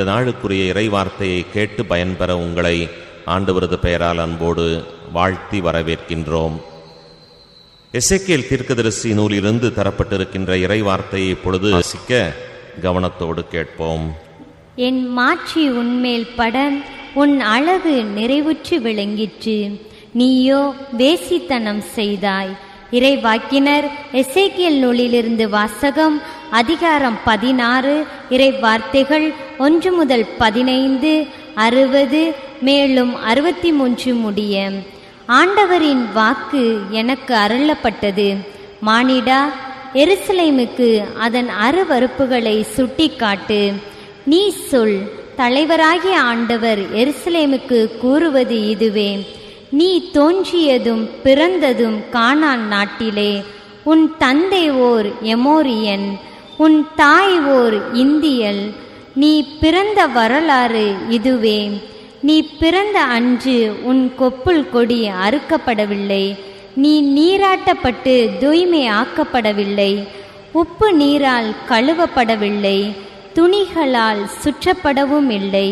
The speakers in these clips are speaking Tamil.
இந்த நாளுக்குரிய இறைவார்த்தையை கேட்டு பயன்பெற உங்களை ஆண்டவரது பெயரால் அன்போடு வாழ்த்தி வரவேற்கின்றோம். எசைக்கேல் தீர்க்கதரிசி நூலிலிருந்து தரப்பட்டிருக்கின்ற இறைவார்த்தையை இப்பொழுது வாசிக்க கவனத்தோடு கேட்போம். என் மாட்சி உன்மேல் பட உன் அழகு நிறைவுற்று விளங்கிற்று. நீயோ வேசித்தனம் செய்தாய். இறைவாக்கினர் எசைக்கியல் நூலிலிருந்து வாசகம் அதிகாரம் பதினாறு இறை வார்த்தைகள் ஒன்று முதல் பதினைந்து அறுபது மேலும் அறுபத்தி மூன்று முடிய. ஆண்டவரின் வாக்கு எனக்கு அருளப்பட்டது. மானிடா எருசலேமுக்கு அதன் அருவருப்புகளை சுட்டிக்காட்டு. நீ சொல் தலைவராகிய ஆண்டவர் எருசலேமுக்கு கூறுவது இதுவே. நீ தோன்றியதும் பிறந்ததும் காணான் நாட்டிலே. உன் தந்தை ஓர் எமோரியன். உன் தாய் ஓர் இந்தியல். நீ பிறந்த வரலாறு இதுவே. நீ பிறந்த அன்று உன் கொப்புள் கொடி அறுக்கப்படவில்லை. நீ நீராட்டப்பட்டு தூய்மை ஆக்கப்படவில்லை. உப்பு நீரால் கழுவப்படவில்லை. துணிகளால் சுற்றப்படவும் இல்லை.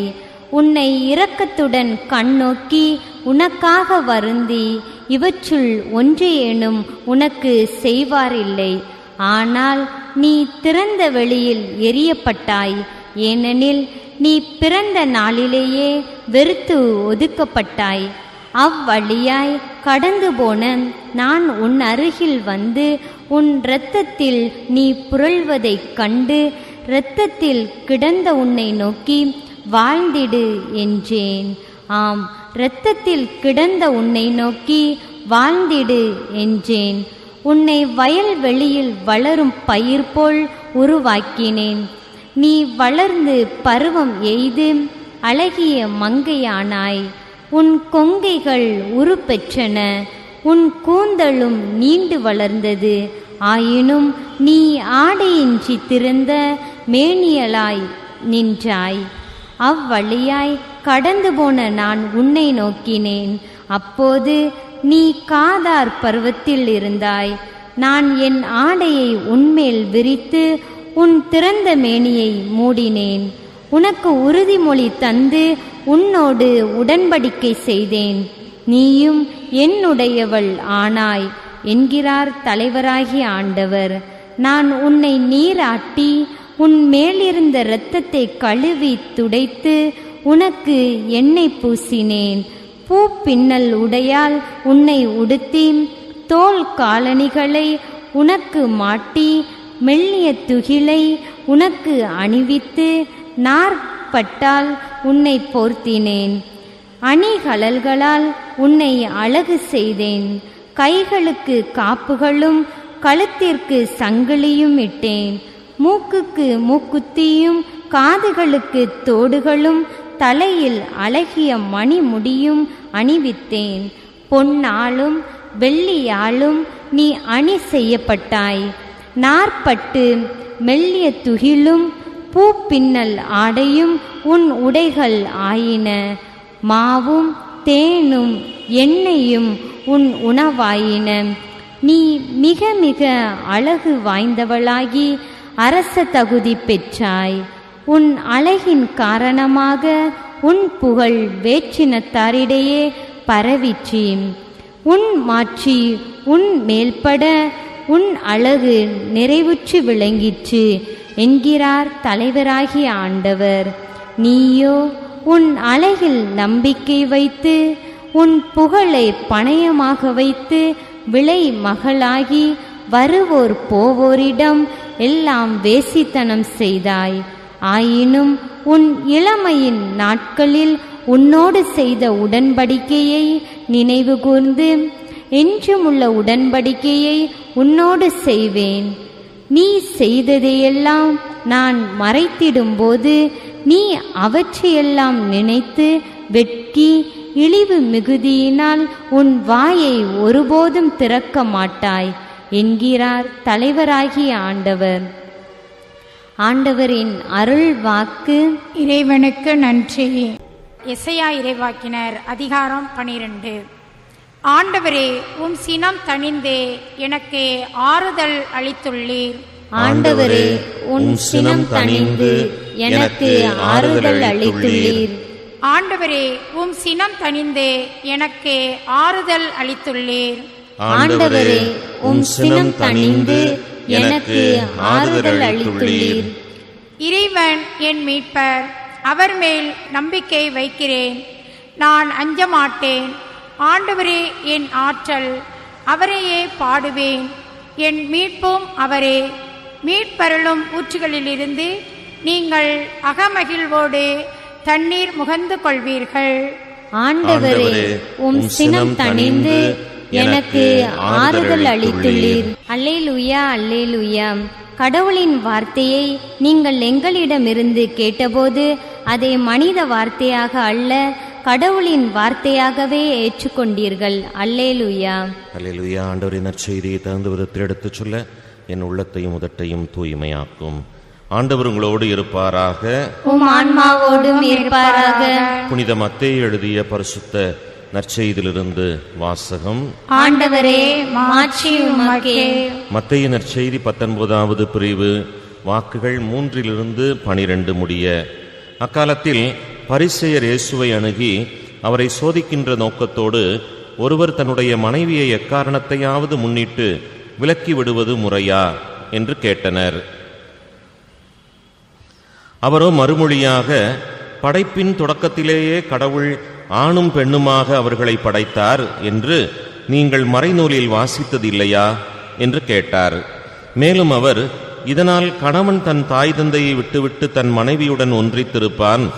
உன்னை இரக்கத்துடன் கண்ணோக்கி உனக்காக வருந்தி இவற்றுள் ஒன்றையேனும் உனக்கு செய்வாரில்லை. ஆனால் நீ திறந்த வெளியில் எரியப்பட்டாய். ஏனெனில் நீ பிறந்த நாளிலேயே வெறுத்து ஒதுக்கப்பட்டாய். அவ்வழியாய் கடந்து போன நான் உன் அருகில் வந்து உன் இரத்தத்தில் நீ புரள்வதைக் கண்டு இரத்தத்தில் கிடந்த உன்னை நோக்கி வாழ்ந்திடு என்றேன். ஆம் இரத்தத்தில் கிடந்த உன்னை நோக்கி வாழ்ந்திடு என்றேன். உன்னை வயல்வெளியில் வளரும் பயிர் போல் உருவாக்கினேன். நீ வளர்ந்து பருவம் எய்து அழகிய மங்கையானாய். உன் கொங்கைகள் உருப்பெற்றன உன் கூந்தலும் நீண்டு வளர்ந்தது. ஆயினும் நீ ஆடையின்றி திறந்த மேனியலாய் நின்றாய். அவ்வழியாய் கடந்து போன நான் உன்னை நோக்கினேன். அப்போது நீ காதார் பருவத்தில் இருந்தாய். நான் என் ஆடையை உன்மேல் விரித்து உன் திறந்த மேனியை மூடினேன். உனக்கு உறுதிமொழி தந்து உன்னோடு உடன்படிக்கை செய்தேன். நீயும் என்னுடையவள் ஆனாய் என்கிறார் தலைவராகிய ஆண்டவர். நான் உன்னை நீராட்டி உன் மேலிருந்த இரத்தத்தை கழுவி துடைத்து உனக்கு எண்ணெய் பூசினேன். பூ பின்னல் உடையால் உன்னை உடுத்தி தோல் காலணிகளை உனக்கு மாட்டி மெல்லிய துகிலை உனக்கு அணிவித்து நாற்பட்டால் உன்னை போர்த்தினேன். அணிகலல்களால் உன்னை அழகு செய்தேன். கைகளுக்கு காப்புகளும் கழுத்திற்கு சங்கிலியும் இட்டேன். மூக்குக்கு மூக்குத்தியும் காதுகளுக்கு தோடுகளும் தலையில் அழகிய மணிமுடியும் அணிவித்தேன். பொன்னாலும் வெள்ளியாலும் நீ அணி செய்யப்பட்டாய். நாற்பட்டு மெல்லிய துகிலும் பூப்பின்னல் ஆடையும் உன் உடைகள் ஆயின. மாவும் தேனும் எண்ணெயும் உன் உணவாயின. நீ மிக மிக அழகு வாய்ந்தவளாகி அரச தகுதி பெற்றாய். உன் அழகின் காரணமாக உன் புகழ் வேற்றினத்தாரிடையே பரவிச்சி உன் மாற்றி உன் மேல்பட உன் அழகு நிறைவுற்று விளங்கிற்று என்கிறார் தலைவராகிய ஆண்டவர். நீயோ உன் அழகில் நம்பிக்கை வைத்து உன் புகழை பணயமாக வைத்து விளை மகளாகி வருவோர் போவோரிடம் எல்லாம் வேசித்தனம் செய்தாய். ஆயினும் உன் இளமையின் நாட்களில் உன்னோடு செய்த உடன்படிக்கையை நினைவு கூர்ந்து என்றுமுள்ள உடன்படிக்கையை உன்னோடு செய்வேன். நீ செய்ததையெல்லாம் நான் மறைத்திடும்போது நீ அவற்றையெல்லாம் நினைத்து வெட்கி இழிவு மிகுதியினால் உன் வாயை ஒருபோதும் திறக்க மாட்டாய் என்கிறார் தலைவராகிய ஆண்டவர். ஆண்டவரின் அருள் வாக்கு இறைவனுக்கு நன்றி. எசையா இறைவாக்கினர் அதிகாரம் பனிரெண்டு. ஆண்டவரே உம் சினம் தணிந்தே எனக்கு ஆறுதல் அளித்துள்ளீர். ஆண்டவரே உன் சினம் தணிந்து எனக்கு ஆறுதல் அளித்துள்ளீர். ஆண்டவரே உம் சினம் தணிந்து எனக்கு ஆறுதல் அளித்துள்ளீர். ஆண்டவரே உம் சினம் தணிந்து எனக்கு ஆறுதல் அளித்துள்ளீர். இறைவன் என் மீட்பர் அவர் மேல் நம்பிக்கை வைக்கிறேன். நான் அஞ்ச மாட்டேன் ஆண்டவரே என் ஆற்றல் அவரையே பாடுவேன். என் மீட்பும் அவரே. மீட்பருளும் ஊற்றுகளிலிருந்து நீங்கள் அகமகிழ்வோடு தண்ணீர் முகந்து கொள்வீர்கள். ஆண்டவரே உம் சினம் தணிந்து எனக்கு ஆறுதல் அளித்துள்ளீர். அல்லேலூயா அல்லேலூயா. கடவுளின் வார்த்தையை நீங்கள் எங்களிடமிருந்து கேட்டபோது அதை மனித வார்த்தையாக அல்ல கடவுளின் வார்த்தையாகவே ஏற்றுக்கொண்டீர்கள். அல்லேலூயா. அல்லேலூயா ஆண்டவரின் நற்செய்தியை தகுந்த விதத்தில் எடுத்துச் சொல்ல என் உள்ளத்தையும் உதட்டையும் தூய்மையாக்கும். ஆண்டவர் உங்களோடு இருப்பாராக. புனித மத்தேயு எழுதிய பரிசுத்த நற்செய்தியிலிருந்து வாசகம். ஆண்டவரே மத்தேயு நற்செய்தி பத்தொன்பதாவது பிரிவு வாக்குகள் மூன்றிலிருந்து பனிரெண்டு முடிய. அக்காலத்தில் பரிசெயர் இயேசுவை அணுகி அவரை சோதிக்கின்ற நோக்கத்தோடு ஒருவர் தன்னுடைய மனைவியை எக்காரணத்தையாவது முன்னிட்டு விலக்கி விடுவது முறையா என்று கேட்டனர். அவரோ மறுமொழியாக படைப்பின் தொடக்கத்திலேயே கடவுள் ஆணும் பெண்ணுமாக அவர்களை படைத்தார் என்று நீங்கள் மறைநூலில் வாசித்ததில்லையா? என்று கேட்டார். மேலும் அவர் இதனால் கணவன் தன் தாய் தந்தையை விட்டுவிட்டு தன் மனைவியுடன் ஒன்றித்திருப்பான்.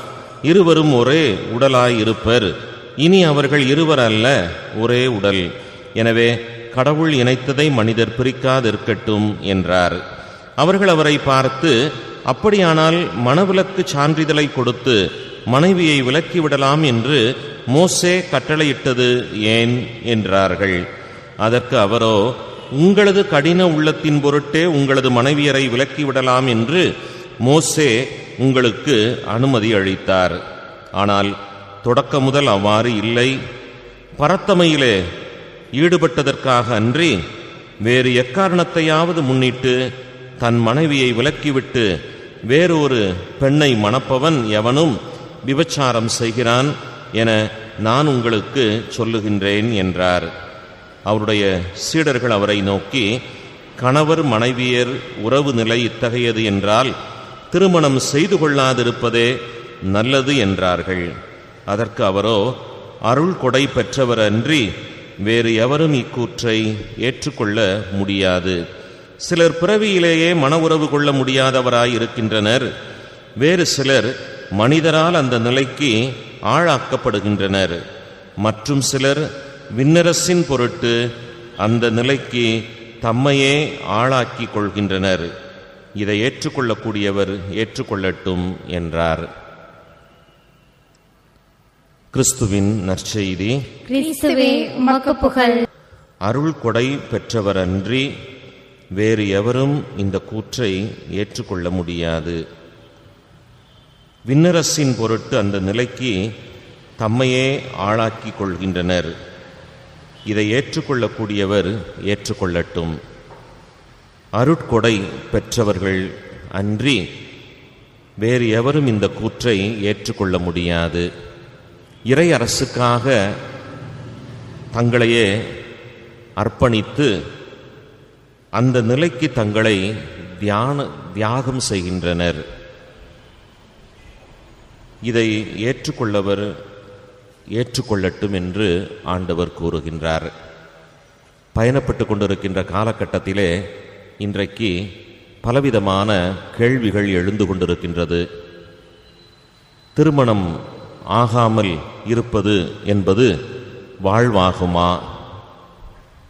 இருவரும் ஒரே உடலாய் இருப்பர் இனி அவர்கள் இருவர் அல்ல ஒரே உடல். எனவே கடவுள் இணைத்ததை மனிதர் பிரிக்காதிருக்கட்டும் என்றார். அவர்கள் அவரை பார்த்து அப்படியானால் மணவிலக்கு சான்றிதழை கொடுத்து மனைவியை விலக்கிவிடலாம் என்று மோசே கட்டளையிட்டது ஏன் என்றார்கள். அதற்கு அவரோ உங்களது கடின உள்ளத்தின் பொருட்டே உங்களது மனைவியரை விலக்கிவிடலாம் என்று மோசே உங்களுக்கு அனுமதி அளித்தார். ஆனால் தொடக்க முதல் அவ்வாறு இல்லை. பரத்தமையிலே ஈடுபட்டதற்காக அன்றி வேறு எக்காரணத்தையாவது முன்னிட்டு தன் மனைவியை விலக்கிவிட்டு வேறொரு பெண்ணை மணப்பவன் எவனும் விபச்சாரம் செய்கிறான் என நான் உங்களுக்கு சொல்லுகின்றேன் என்றார். அவருடைய சீடர்கள் அவரை நோக்கி கணவர் மனைவியர் உறவு நிலை இத்தகையது என்றால் திருமணம் செய்து கொள்ளாதிருப்பதே நல்லது என்றார்கள். அதற்கு அவரோ அருள் கொடை பெற்றவர் அன்றி வேறு எவரும் இக்கூற்றை ஏற்றுக்கொள்ள முடியாது. சிலர் பிறவியிலேயே மன உறவு கொள்ள முடியாதவராய் இருக்கின்றனர் வேறு சிலர் மனிதரால் அந்த நிலைக்கு ஆளாக்கப்படுகின்றனர். மற்றும் சிலர் விண்ணரசின் பொருட்டு அந்த நிலைக்கு தம்மையே ஆளாக்கிக் கொள்கின்றனர். இதை ஏற்றுக்கொள்ளக்கூடியவர் ஏற்றுக்கொள்ளட்டும் என்றார். கிறிஸ்துவின் நற்செய்தி. அருள் கொடை பெற்றவர் அன்றி வேறு எவரும் இந்த கூற்றை ஏற்றுக்கொள்ள முடியாது. விண்ணரசின் பொருட்டு அந்த நிலைக்கு தம்மையே ஆளாக்கிக் கொள்கின்றனர் இதை ஏற்றுக்கொள்ளக்கூடியவர் ஏற்றுக்கொள்ளட்டும். அருட்கொடை பெற்றவர்கள் அன்றி வேறு எவரும் இந்த கூற்றை ஏற்றுக்கொள்ள முடியாது. இறை அரசுக்காக தங்களையே அர்ப்பணித்து அந்த நிலைக்கு தங்களை தியான தியாகம் செய்கின்றனர். இதை ஏற்றுக்கொள்ளவர் ஏற்றுக்கொள்ளட்டும் என்று ஆண்டவர் கூறுகின்றார். பயணப்பட்டு கொண்டிருக்கின்ற காலகட்டத்திலே இன்றைக்கு பலவிதமான கேள்விகள் எழுந்து கொண்டிருக்கின்றது. திருமணம் ஆகாமல் இருப்பது என்பது வாழ்வாகுமா?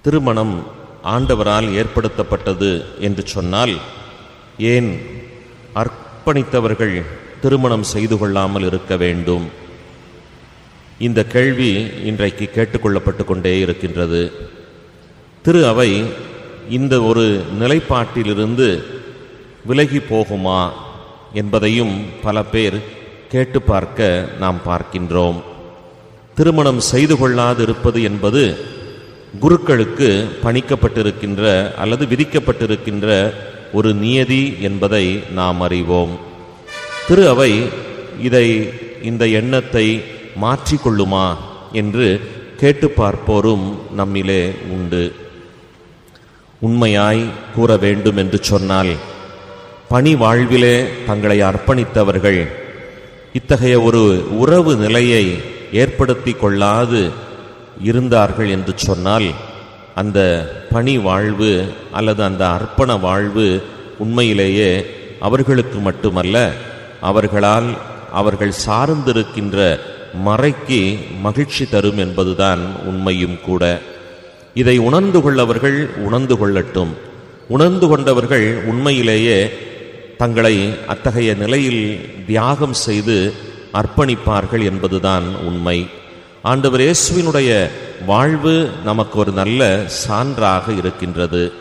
திருமணம் ஆண்டவரால் ஏற்படுத்தப்பட்டது என்று சொன்னால் ஏன் அர்ப்பணித்தவர்கள் திருமணம் செய்து கொள்ளாமல் இருக்க வேண்டும். இந்த கேள்வி இன்றைக்கு கேட்டுக்கொள்ளப்பட்டு கொண்டே இருக்கின்றது. திரு அவை இந்த ஒரு நிலைப்பாட்டிலிருந்து விலகி போகுமா என்பதையும் பல பேர் கேட்டு பார்க்க நாம் பார்க்கின்றோம். திருமணம் செய்து கொள்ளாது இருப்பது என்பது குருக்களுக்கு பணிக்கப்பட்டிருக்கின்ற அல்லது விதிக்கப்பட்டிருக்கின்ற ஒரு நியதி என்பதை நாம் அறிவோம். திரு அவை இதை இந்த எண்ணத்தை மாற்றிக்கொள்ளுமா என்று கேட்டு பார்ப்போரும் நம்மிலே உண்டு. உண்மையாய் கூற வேண்டும் என்று சொன்னால் பணி வாழ்விலே தங்களை அர்ப்பணித்தவர்கள் இத்தகைய ஒரு உறவு நிலையை ஏற்படுத்தி கொள்ளாது இருந்தார்கள் என்று சொன்னால் அந்த பணி வாழ்வு அல்லது அந்த அர்ப்பண வாழ்வு உண்மையிலேயே அவர்களுக்கு மட்டுமல்ல அவர்களால் அவர்கள் சார்ந்திருக்கின்ற மறைக்கு மகிழ்ச்சி தரும் என்பதுதான் உண்மையும் கூட. இதை உணர்ந்து கொள்ளவர்கள் உணர்ந்து கொள்ளட்டும். உணர்ந்து கொண்டவர்கள் உண்மையிலேயே தங்களை அத்தகைய நிலையில் தியாகம் செய்து அர்ப்பணிப்பார்கள் என்பதுதான் உண்மை. ஆண்டவர் இயேசுவினுடைய வாழ்வு நமக்கு ஒரு நல்ல சான்றாக இருக்கின்றது.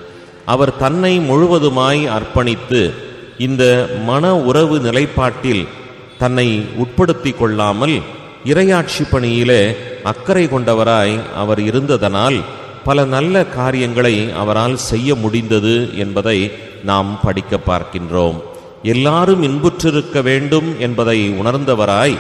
அவர் தன்னை முழுவதுமாய் அர்ப்பணித்து இந்த மன உறவு நிலைப்பாட்டில் தன்னை உட்படுத்தி கொள்ளாமல் இரையாட்சி பணியிலே அக்கறை கொண்டவராய் அவர் இருந்ததனால் பல நல்ல காரியங்களை அவரால் செய்ய முடிந்தது என்பதை நாம் படிக்க பார்க்கின்றோம். எல்லாரும் இன்புற்றிருக்க வேண்டும் என்பதை உணர்ந்தவராய்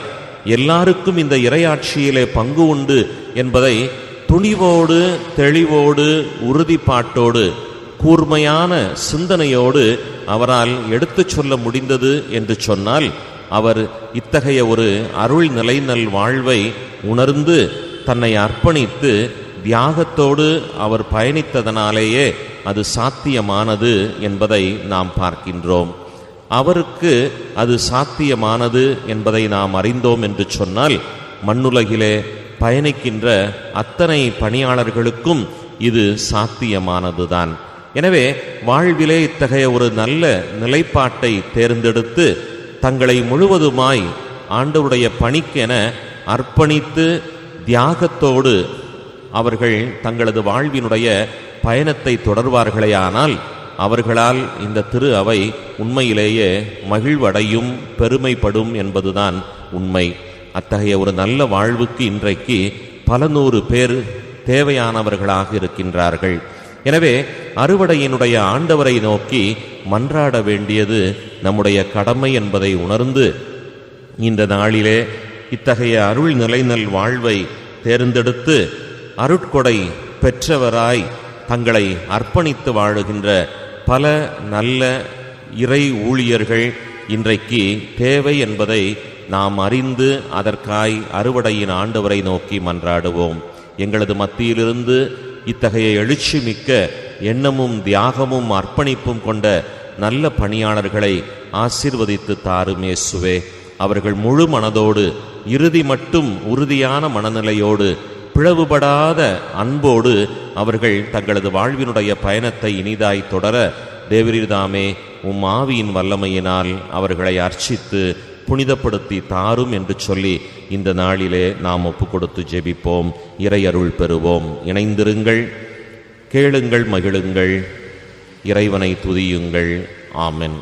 எல்லாருக்கும் இந்த இரையாட்சியிலே பங்கு உண்டு என்பதை துணிவோடு தெளிவோடு உறுதிப்பாட்டோடு கூர்மையான சிந்தனையோடு அவரால் எடுத்துச் சொல்ல முடிந்தது என்று சொன்னால் அவர் இத்தகைய ஒரு அருள் நிலைநல் வாழ்வை உணர்ந்து தன்னை அர்ப்பணித்து தியாகத்தோடு அவர் பயணித்ததனாலேயே அது சாத்தியமானது என்பதை நாம் பார்க்கின்றோம். அவருக்கு அது சாத்தியமானது என்பதை நாம் அறிந்தோம் என்று சொன்னால் மண்ணுலகிலே பயணிக்கின்ற அத்தனை பணியாளர்களுக்கும் இது சாத்தியமானதுதான். எனவே வாழ்விலே இத்தகைய ஒரு நல்ல நிலைப்பாட்டை தேர்ந்தெடுத்து தங்களை முழுவதுமாய் ஆண்டவருடைய பணிக்கென அர்ப்பணித்து தியாகத்தோடு அவர்கள் தங்களது வாழ்வினுடைய பயணத்தை தொடர்வார்களேயானால் அவர்களால் இந்த திரு அவை உண்மையிலேயே மகிழ்வடையும் பெருமைப்படும் என்பதுதான் உண்மை. அத்தகைய ஒரு நல்ல வாழ்வுக்கு இன்றைக்கு பல நூறு பேர் தேவையானவர்களாக இருக்கின்றார்கள். எனவே அறுவடையினுடைய ஆண்டவரை நோக்கி மன்றாட வேண்டியது நம்முடைய கடமை என்பதை உணர்ந்து இந்த நாளிலே இத்தகைய அருள் நிலைநல் வாழ்வை தேர்ந்தெடுத்து அருட்கொடை பெற்றவராய் தங்களை அர்ப்பணித்து வாழுகின்ற பல நல்ல இறை ஊழியர்கள் இன்றைக்கு தேவை என்பதை நாம் அறிந்து அதற்காய் அறுவடையின் ஆண்டவரை நோக்கி மன்றாடுவோம். எங்களது மத்தியிலிருந்து இத்தகைய எழுச்சி மிக்க எண்ணமும் தியாகமும் அர்ப்பணிப்பும் கொண்ட நல்ல பணியாளர்களை ஆசிர்வதித்து தாரும் இயேசுவே. அவர்கள் முழு மனதோடு இறுதி மட்டும் உறுதியான மனநிலையோடு பிளவுபடாத அன்போடு அவர்கள் தங்களது வாழ்வினுடைய பயணத்தை இனிதாய் தொடர தேவரீர்தாமே உம் ஆவியின் வல்லமையினால் அவர்களை அர்ச்சித்து புனிதப்படுத்தி தாரும் என்று சொல்லி இந்த நாளிலே நாம் ஒப்பு கொடுத்து ஜெபிப்போம். இறையருள் பெறுவோம். இணைந்திருங்கள். கேளுங்கள் மகிழுங்கள் இறைவனை துதியுங்கள். ஆமென்.